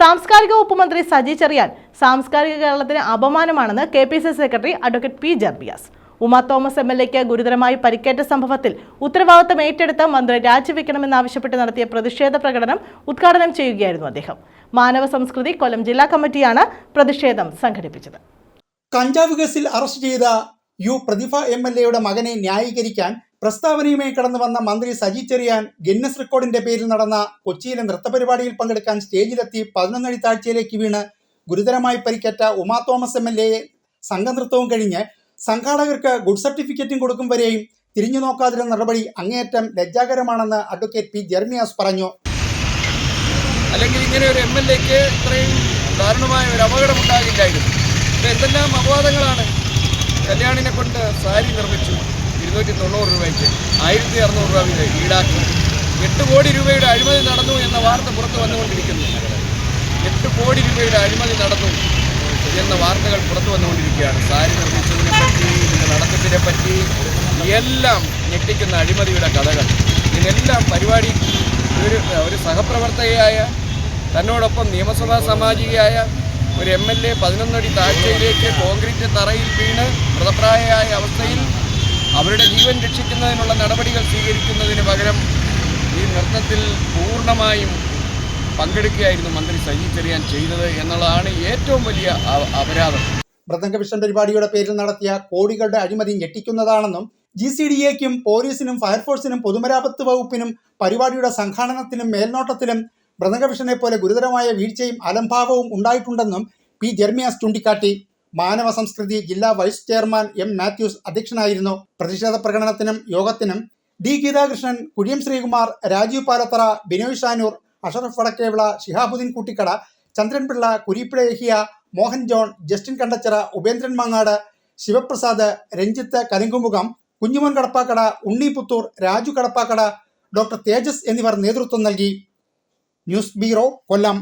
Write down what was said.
സാംസ്കാരിക വകുപ്പ് മന്ത്രി സജി ചെറിയാൻ സാംസ്കാരിക കേരളത്തിന് അപമാനമാണെന്ന് K P C secretary advocate P Jarbiyas. Uma Thomas M L എക്ക് ഗുരുതരമായി പരിക്കേറ്റ സംഭവത്തിൽ ഉത്തരവാദിത്തം ഏറ്റെടുത്ത് മന്ത്രി രാജിവെക്കണമെന്നാവശ്യപ്പെട്ട് നടത്തിയ പ്രതിഷേധ പ്രകടനം ഉദ്ഘാടനം ചെയ്യുകയായിരുന്നു അദ്ദേഹം. മാനവ സംസ്കൃതി കൊല്ലം ജില്ലാ കമ്മിറ്റിയാണ് പ്രതിഷേധം സംഘടിപ്പിച്ചത്. കഞ്ചാവ് കേസിൽ അറസ്റ്റ് ചെയ്ത യു പ്രതിഭ എം എൽ എയുടെ മകനെ ന്യായീകരിക്കാൻ പ്രസ്താവനയുമായി കടന്നു വന്ന മന്ത്രി സജി ചെറിയാൻ ഗിന്നസ് റെക്കോർഡിന്റെ പേരിൽ നടന്ന കൊച്ചിയിലെ നൃത്തപരിപാടിയിൽ പങ്കെടുക്കാൻ സ്റ്റേജിലെത്തി പതിനൊന്നടി താഴ്ചയിലേക്ക് വീണ് ഗുരുതരമായി പരിക്കേറ്റ ഉമാ തോമസ് എം എൽ എയെ സംഘനൃത്തവും കഴിഞ്ഞ് സംഘാടകർക്ക് ഗുഡ് സർട്ടിഫിക്കറ്റും കൊടുക്കും വരെയും തിരിഞ്ഞു നോക്കാതിരുന്ന നടപടി അങ്ങേയറ്റം ലജ്ജാകരമാണെന്ന് അഡ്വക്കേറ്റ് പി ജെർമിയാസ് പറഞ്ഞു. അല്ലെങ്കിൽ ഇങ്ങനെ ഒരു എം എൽ എക്ക് ഇത്രയും ദാരുണമായ ഒരു അപകടം ഉണ്ടാകില്ലായിരുന്നു. എന്തെല്ലാം അപവാദങ്ങളാണ്? കല്യാണിനെ കൊണ്ട് സാരി നിർമ്മിച്ചു. ഇരുന്നൂറ്റി തൊണ്ണൂറ് രൂപയ്ക്ക് ആയിരത്തി അറുന്നൂറ് രൂപ വീതം ഈടാക്കി. എട്ട് കോടി രൂപയുടെ അഴിമതി നടന്നു എന്ന വാർത്ത പുറത്തു വന്നുകൊണ്ടിരിക്കുന്നു. എട്ട് കോടി രൂപയുടെ അഴിമതി നടന്നു എന്ന വാർത്തകൾ പുറത്തു വന്നുകൊണ്ടിരിക്കുകയാണ്. സാരി നിർമ്മിച്ചതിനെ പറ്റി ഇതിന്റെ നടത്തിപ്പിനെ പറ്റി എല്ലാം ഞെട്ടിക്കുന്ന അഴിമതിയുടെ കഥകൾ. ഇതിനെല്ലാം പരിപാടി ഒരു ഒരു സഹപ്രവർത്തകയായ തന്നോടൊപ്പം നിയമസഭാ സാമാജികയായ ഒരു എം എൽ എ പതിനൊന്നടി താഴ്ചയിലേക്ക് കോൺക്രീറ്റ് തറയിൽ വീണ് മൃതപ്രായയായ അവസ്ഥയിൽ അവരുടെ ജീവൻ രക്ഷിക്കുന്നതിനുള്ള നടപടികൾ സ്വീകരിക്കുന്നതിന് പകരം ഈ നൃത്തത്തിൽ പൂർണമായും പങ്കെടുക്കുകയായിരുന്നു മന്ത്രി സജി ചെറിയാൻ ചെയ്തത് എന്നുള്ളതാണ് ഏറ്റവും വലിയ അപരാധം. മൃതംഗമിഷൻ പരിപാടിയുടെ പേരിൽ നടത്തിയ കോടികളുടെ അഴിമതി ഞെട്ടിക്കുന്നതാണെന്നും ജി സി ഡി എക്കും പോലീസിനും ഫയർഫോഴ്സിനും പൊതുമരാമത്ത് വകുപ്പിനും പരിപാടിയുടെ സംഘാടനത്തിനും മേൽനോട്ടത്തിലും മൃതംഗമിഷനെ പോലെ ഗുരുതരമായ വീഴ്ചയും അലംഭാവവും ഉണ്ടായിട്ടുണ്ടെന്നും പി ജെർമിയാസ് ചൂണ്ടിക്കാട്ടി. മാനവ സംസ്കൃതി ജില്ലാ വൈസ് ചെയർമാൻ എം മാത്യൂസ് അധ്യക്ഷനായിരുന്നു. പ്രതിഷേധ പ്രകടനത്തിനും യോഗത്തിനും D Geethakrishnan Kuriyam Sreekumar Rajeev Palathara Binoy Shanoor Ashraf Vadakkevila Shihabuddin Kuttikkada Chandranpillai Kurippuzha Yahiya Mohan John Justin Kandachira Upendran Mangad Sivaprasad Ranjith Kalinkumukham Kunjumon Kadappakada Unni Puthur Raju Kadappakada doctor Tejas എന്നിവർ നേതൃത്വം നൽകി. News bureau Kollam.